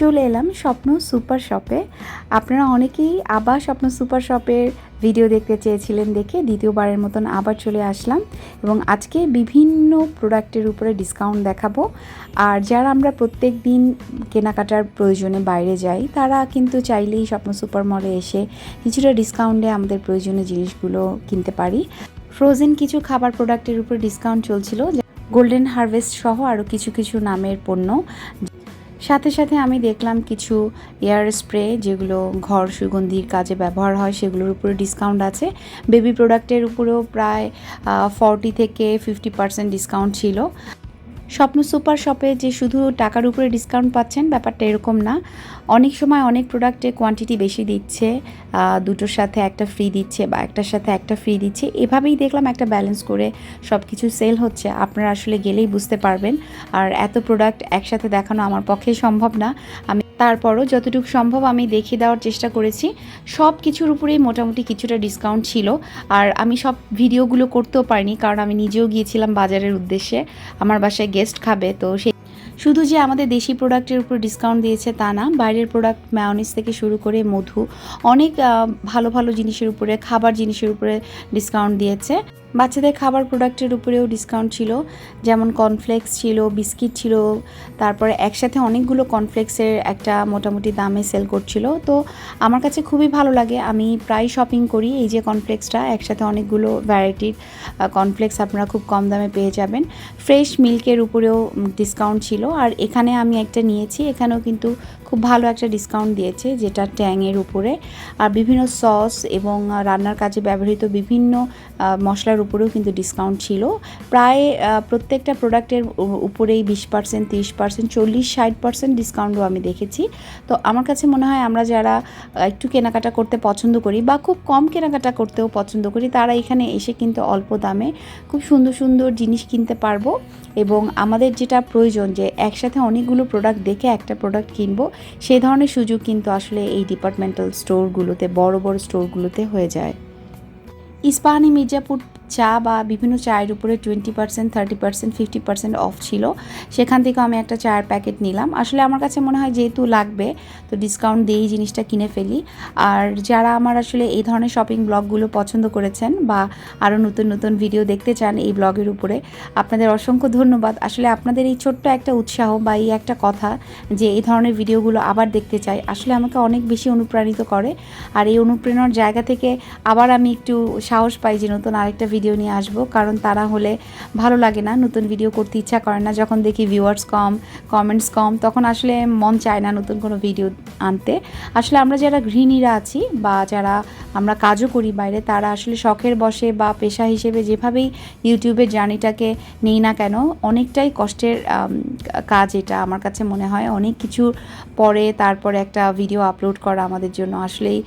চলে এলাম স্বপ্ন সুপার শপে। আপনারা অনেকেই আবার স্বপ্ন সুপার শপের ভিডিও দেখতে চেয়েছিলেন দেখে দ্বিতীয়বারের মতন আবার চলে আসলাম এবং আজকে বিভিন্ন প্রোডাক্টের উপরে ডিসকাউন্ট দেখাবো। আর যারা আমরা প্রত্যেক দিন কেনাকাটার প্রয়োজনে বাইরে যাই, তারা কিন্তু চাইলেই স্বপ্ন সুপার মলে এসে কিছুটা ডিসকাউন্টে আমাদের প্রয়োজনীয় জিনিসগুলো কিনতে পারি। ফ্রোজেন কিছু খাবার প্রোডাক্টের উপর ডিসকাউন্ট চলছিল গোল্ডেন হারভেস্ট সহ আরও কিছু কিছু নামের পণ্য। সাথে সাথে আমি দেখলাম কিছু এয়ার স্প্রে যেগুলো ঘর সুগন্ধির কাজে ব্যবহার হয়, সেগুলোর উপরে ডিসকাউন্ট আছে। বেবি প্রোডাক্টের উপরেও প্রায় ফর্টি থেকে ফিফটি পার্সেন্ট ডিসকাউন্ট ছিল। স্বপ্ন সুপার শপে যে শুধু টাকার উপরে ডিসকাউন্ট পাচ্ছেন, ব্যাপারটা এরকম না। অনেক সময় অনেক প্রোডাক্টে কোয়ান্টিটি বেশি দিচ্ছে দুটোর সাথে একটা ফ্রি দিচ্ছে বা একটার সাথে একটা ফ্রি দিচ্ছে। এভাবেই দেখলাম একটা ব্যালেন্স করে সব কিছু সেল হচ্ছে। আপনারা আসলে গেলেই বুঝতে পারবেন। আর এত প্রোডাক্ট একসাথে দেখানো আমার পক্ষে সম্ভব না। আমি তারপরও যতটুকু সম্ভব আমি দেখিয়ে দেওয়ার চেষ্টা করেছি। সব কিছুর উপরেই মোটামুটি কিছুটা ডিসকাউন্ট ছিল। আর আমি সব ভিডিওগুলো করতেও পারিনি, কারণ আমি নিজেও গিয়েছিলাম বাজারের উদ্দেশ্যে। আমার বাসায় গেস্ট খাবে, তো সেই শুধু যে আমাদের দেশি প্রোডাক্টের উপর ডিসকাউন্ট দিয়েছে তা না, বাইরের প্রোডাক্ট ম্যাওনিস থেকে শুরু করে মধু, অনেক ভালো ভালো জিনিসের উপরে, খাবার জিনিসের উপরে ডিসকাউন্ট দিয়েছে। বাচ্চাদের খাবার প্রোডাক্টের উপরেও ডিসকাউন্ট ছিল। যেমন কর্নফ্লেক্স ছিল বিস্কিট ছিল, তারপরে একসাথে অনেকগুলো কর্নফ্লেক্সের একটা মোটামুটি দামে সেল করছিল। তো আমার কাছে খুবই ভালো লাগে। আমি প্রায় শপিং করি এই যে কর্নফ্লেক্সটা একসাথে অনেকগুলো ভ্যারাইটির কর্নফ্লেক্স আপনারা খুব কম দামে পেয়ে যাবেন। ফ্রেশ মিল্কের উপরেও ডিসকাউন্ট ছিল। আর এখানে আমি একটা নিয়েছি, এখানেও কিন্তু খুব ভালো একটা ডিসকাউন্ট দিয়েছে, যেটা ট্যাংয়ের উপরে। আর বিভিন্ন সস এবং রান্নার কাজে ব্যবহৃত বিভিন্ন মশলার উপরেও কিন্তু ডিসকাউন্ট ছিল। প্রায় প্রত্যেকটা প্রোডাক্টের উপরেই বিশ পার্সেন্ট তিরিশ পার্সেন্ট চল্লিশ ষাট পার্সেন্ট ডিসকাউন্টও আমি দেখেছি। তো আমার কাছে মনে হয় আমরা যারা একটু কেনাকাটা করতে পছন্দ করি বা খুব কম কেনাকাটা করতেও পছন্দ করি, তারা এখানে এসে কিন্তু অল্প দামে খুব সুন্দর সুন্দর জিনিস কিনতে পারব এবং আমাদের যেটা প্রয়োজন যে একসাথে অনেকগুলো প্রোডাক্ট দেখে একটা প্রোডাক্ট কিনবো সেই ধরনের সুযোগ কিন্তু আসলে এই ডিপার্টমেন্টাল স্টোরগুলোতে বড় বড় স্টোরগুলোতে হয়ে যায়। ইস্পাহানি মির্জাপুর চা বা বিভিন্ন চায়ের উপরে twenty percent thirty percent fifty percent off ছিল। সেখান থেকে আমি একটা চায়ের প্যাকেট নিলাম। আসলে আমার কাছে মনে হয় যেহেতু লাগবে, তো ডিসকাউন্ট দিয়েই জিনিসটা কিনে ফেলি। আর যারা আমার আসলে এই ধরনের শপিং ব্লগগুলো পছন্দ করেছেন বা আরও নতুন নতুন ভিডিও দেখতে চান এই ব্লগের উপরে, আপনাদের অসংখ্য ধন্যবাদ। আসলে আপনাদের এই ছোট্ট একটা উৎসাহ বা এই একটা কথা যে এই ধরনের ভিডিওগুলো আবার দেখতে চাই, আসলে আমাকে অনেক বেশি অনুপ্রাণিত করে। আর এই অনুপ্রেরণার জায়গা থেকে আবার আমি একটু সাহস পাই যে নতুন আরেকটা ভিডিও নিয়ে আসব, কারণ তারা হলে ভালো লাগে না, নতুন ভিডিও করতে ইচ্ছা করে না। যখন দেখি ভিউয়ার্স কম কমেন্টস কম, তখন আসলে মন চায় না নতুন কোনো ভিডিও আনতে। আসলে আমরা যারা গৃহিণীরা আছি বা যারা আমরা কাজও করি বাইরে, তারা আসলে শখের বসে বা পেশা হিসেবে যেভাবেই ইউটিউবের জার্নিটাকে নিই না কেন, অনেকটাই কষ্টের কাজ এটা আমার কাছে মনে হয়। অনেক কিছু পরে তারপরে একটা ভিডিও আপলোড করা আমাদের জন্য আসলেই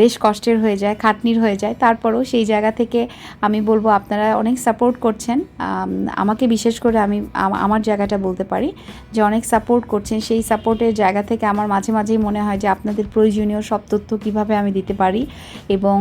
বেশ কষ্টের হয়ে যায়, খাটনির হয়ে যায়। তারপরেও সেই জায়গা থেকে আমি বলব আপনারা অনেক সাপোর্ট করছেন। আমাকে বিশেষ করে আমি আমার জায়গাটা বলতে পারি যে অনেক সাপোর্ট করছেন। সেই সাপোর্টের জায়গা থেকে আমার মাঝে মাঝেই মনে হয় যে আপনাদের প্রয়োজনীয় সব তথ্য কীভাবে আমি দিতে পারি এবং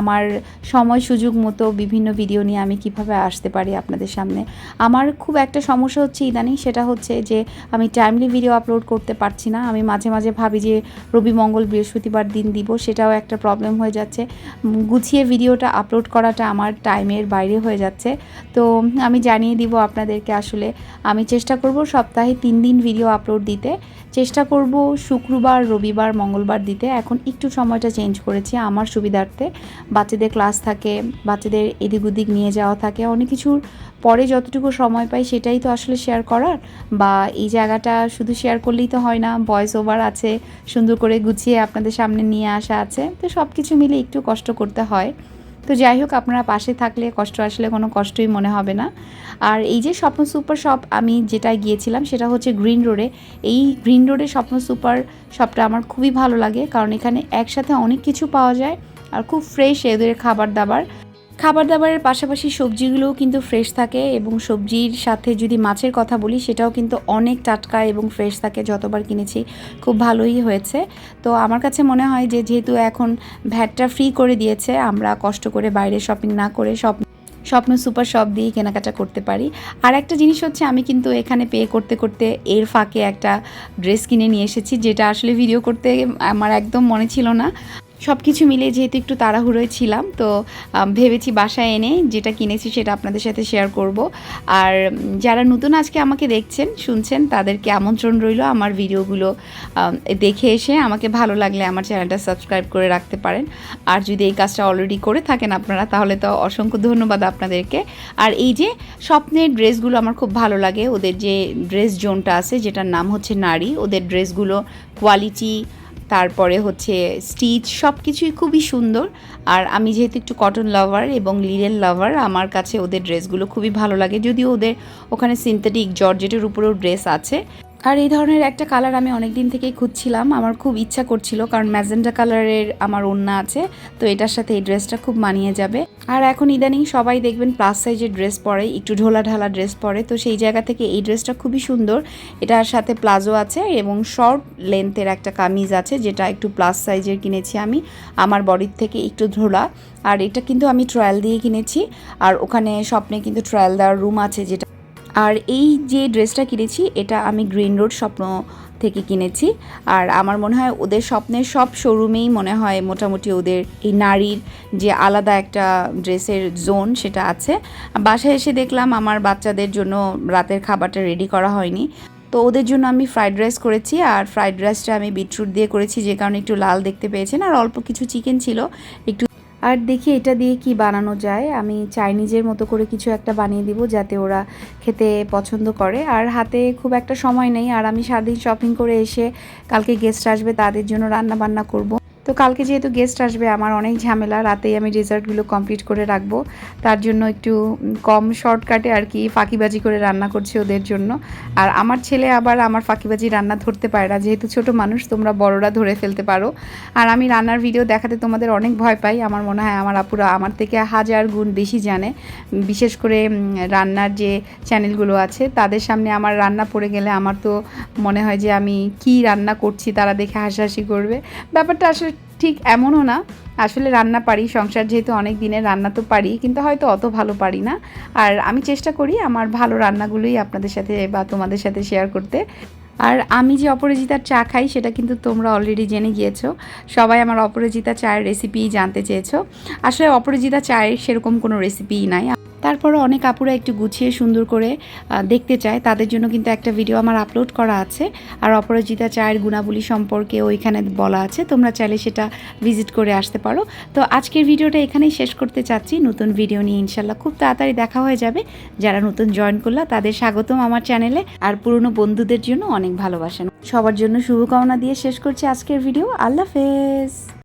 আমার সময় সুযোগ মতো বিভিন্ন ভিডিও নিয়ে আমি কীভাবে আসতে পারি আপনাদের সামনে। আমার খুব একটা সমস্যা হচ্ছে ইদানিং, সেটা হচ্ছে যে আমি টাইমলি ভিডিও আপলোড করতে পারছি না। আমি মাঝে মাঝে ভাবি যে রবি মঙ্গল বৃহস্পতিবার দিন দিব, সেটাও একটা প্রবলেম হয়ে যাচ্ছে। গুছিয়ে ভিডিওটা আপলোড করাটা আমার টাইমের বাইরে হয়ে যাচ্ছে। তো আমি জানিয়ে দিব আপনাদেরকে আসলে। আমি চেষ্টা করব সপ্তাহে তিন দিন ভিডিও আপলোড দিতে। চেষ্টা করব শুক্রবার, রবিবার, মঙ্গলবার দিতে। এখন একটু সময়টা চেঞ্জ করেছি আমার সুবিধার্থে। বাচ্চাদের ক্লাস থাকে, বাচ্চাদের এদিক ওদিক নিয়ে যাওয়া থাকে। অনেক কিছুর পরে যতটুকু সময় পাই সেটাই তো আসলে শেয়ার করার। বা এই জায়গাটা শুধু শেয়ার করলেই তো হয় না ভয়েস ওভার আছে, সুন্দর করে গুছিয়ে আপনাদের সামনে নিয়ে আসা আছে। তো সব কিছু মিলে একটু কষ্ট করতে হয়। তো যাই হোক, আপনারা পাশে থাকলে, কষ্ট আসলে কোনো কষ্টই মনে হবে না। আর এই যে স্বপ্ন সুপার শপ আমি যেটা গিয়েছিলাম, সেটা হচ্ছে গ্রিন রোডে। এই গ্রিন রোডে স্বপ্ন সুপার শপটা আমার খুবই ভালো লাগে, কারণ এখানে একসাথে অনেক কিছু পাওয়া যায়, আর খুব ফ্রেশ এদের খাবার দাবার। খাবার দাবারের পাশাপাশি সবজিগুলোও কিন্তু ফ্রেশ থাকে এবং সবজির সাথে যদি মাছের কথা বলি, সেটাও কিন্তু অনেক টাটকা এবং ফ্রেশ থাকে, যতবার কিনেছি খুব ভালোই হয়েছে। তো আমার কাছে মনে হয় যে, যেহেতু এখন ভ্যাটটা ফ্রি করে দিয়েছে, আমরা কষ্ট করে বাইরে শপিং না করে সব স্বপ্ন সুপার শপ দিয়ে কেনাকাটা করতে পারি। আর একটা জিনিস হচ্ছে, আমি কিন্তু এখানে পে করতে করতে এর ফাঁকে একটা ড্রেস কিনে নিয়ে এসেছি, যেটা আসলে ভিডিও করতে আমার একদম মনে ছিল না। সব কিছু মিলে যেহেতু একটু তাড়াহুড়োয় ছিলাম, তো ভেবেছি বাসায় এনে যেটা কিনেছি সেটা আপনাদের সাথে শেয়ার করব। আর যারা নতুন আজকে আমাকে দেখছেন, শুনছেন, তাদেরকে আমন্ত্রণ রইল আমার ভিডিওগুলো দেখে এসে আমাকে ভালো লাগলে আমার চ্যানেলটা সাবস্ক্রাইব করে রাখতে পারেন। আর যদি এই কাজটা অলরেডি করে থাকেন আপনারা, তাহলে তো অসংখ্য ধন্যবাদ আপনাদেরকে। আর এই যে স্বপ্নের ড্রেসগুলো আমার খুব ভালো লাগে, ওদের যে ড্রেস জোনটা আছে, যেটার নাম হচ্ছে নারী, ওদের ড্রেসগুলো কোয়ালিটি তারপরে হচ্ছে স্টিচ সব কিছুই খুবই সুন্দর। আর আমি যেহেতু একটু কটন লাভার এবং লিলেন লাভার আমার কাছে ওদের ড্রেসগুলো খুবই ভালো লাগে। যদিও ওদের ওখানে সিনথেটিক জর্জেটের উপরেও ড্রেস আছে। আর এই ধরনের একটা কালার আমি অনেক দিন থেকেই খুঁজছিলাম। আমার খুব ইচ্ছা করছিল কারণ ম্যাজেন্টা কালারের আমার ওড়না আছে, তো এটার সাথে এই ড্রেসটা খুব মানিয়ে যাবে। আর এখন ইদানিং সবাই দেখবেন প্লাস সাইজের ড্রেস পরে, একটু ঢোলা ঢালা ড্রেস পরে, তো সেই জায়গা থেকে এই ড্রেসটা খুবই সুন্দর। এটার সাথে প্লাজো আছে এবং শর্ট লেন্থের একটা কামিজ আছে, যেটা একটু প্লাস সাইজের কিনেছি আমি। আমার বডির থেকে একটু ঢোলা। আর এটা কিন্তু আমি ট্রায়াল দিয়ে কিনেছি। আর ওখানে স্বপ্নে কিন্তু ট্রায়াল দেওয়ার রুম আছে যেটা আর এই যে ড্রেসটা কিনেছি, এটা আমি গ্রিন রোড স্বপ্ন থেকে কিনেছি। আর আমার মনে হয় ওদের স্বপ্নের সব শোরুমেই মনে হয় মোটামুটি ওদের এই নারীর যে আলাদা একটা ড্রেসের জোন সেটা আছে। বাসায় এসে দেখলাম আমার বাচ্চাদের জন্য রাতের খাবারটা রেডি করা হয়নি। তো ওদের জন্য আমি ফ্রাইড রাইস করেছি আর ফ্রাইড রাইসটা আমি বিটরুট দিয়ে করেছি, যে কারণে একটু লাল দেখতে পেয়েছেন। আর অল্প কিছু চিকেন ছিল, একটু আর দেখি এটা দিয়ে কি বানানো যায়। আমি চাইনিজের মতো করে কিছু একটা বানিয়ে দিব যাতে ওরা খেতে পছন্দ করে। আর হাতে খুব একটা সময় নেই। আর আমি সারাদিন শপিং করে এসে কালকে গেস্ট আসবে, তাদের জন্য রান্না বান্না করব। তো কালকে যেহেতু গেস্ট আসবে, আমার অনেক ঝামেলা, রাতেই আমি ডেজার্টগুলো কমপ্লিট করে রাখব। তার জন্য একটু কম শর্টকাটে আর কি ফাঁকিবাজি করে রান্না করছি ওদের জন্য। আর আমার ছেলে আবার আমার ফাঁকিবাজি রান্না ধরতে পারে না। যেহেতু ছোট মানুষ, তোমরা বড়রা ধরে ফেলতে পারো। আর আমি রান্নার ভিডিও দেখাতে তোমাদের অনেক ভয় পাই। আমার মনে হয় আমার আপুরা আমার থেকে হাজার গুণ বেশি জানে। বিশেষ করে রান্নার যে চ্যানেলগুলো আছে, তাদের সামনে আমার রান্না পড়ে গেলে আমার তো মনে হয় যে আমি কি রান্না করছি, তারা দেখে হাসাহাসি করবে। ব্যাপারটা আসলে ঠিক এমনও না। আসলে রান্না পারি, সংসার যেহেতু অনেক দিনের রান্না তো পারি, কিন্তু হয়তো অত ভালো পারি না। আর আমি চেষ্টা করি আমার ভালো রান্নাগুলোই আপনাদের সাথে বা তোমাদের সাথে শেয়ার করতে। আর আমি যে অপরাজিতার চা খাই, সেটা কিন্তু তোমরা অলরেডি জেনে গিয়েছো। সবাই আমার অপরাজিতা চায়ের রেসিপি জানতে চেয়েছো। আসলে অপরাজিতা চায়ের সেরকম কোনো রেসিপিই নাই। তারপরে অনেক আপুরা একটু গুছিয়ে সুন্দর করে দেখতে চায়। তাদের জন্য কিন্তু একটা ভিডিও আমার আপলোড করা আছে। আর অপরাজিতা চায়ের গুণাবলী সম্পর্কে ওইখানে বলা আছে। তোমরা চাইলে সেটা ভিজিট করে আসতে পারো। তো আজকের ভিডিওটা এখানেই শেষ করতে চাচ্ছি। নতুন ভিডিও নিয়ে ইনশাল্লাহ খুব তাড়াতাড়ি দেখা হয়ে যাবে। যারা নতুন জয়েন করল, তাদের স্বাগতম আমার চ্যানেলে আর পুরনো বন্ধুদের জন্য অনেক ভালোবাসেন সবার জন্য শুভকামনা দিয়ে শেষ করছি আজকের ভিডিও আল্লাহ হাফেজ।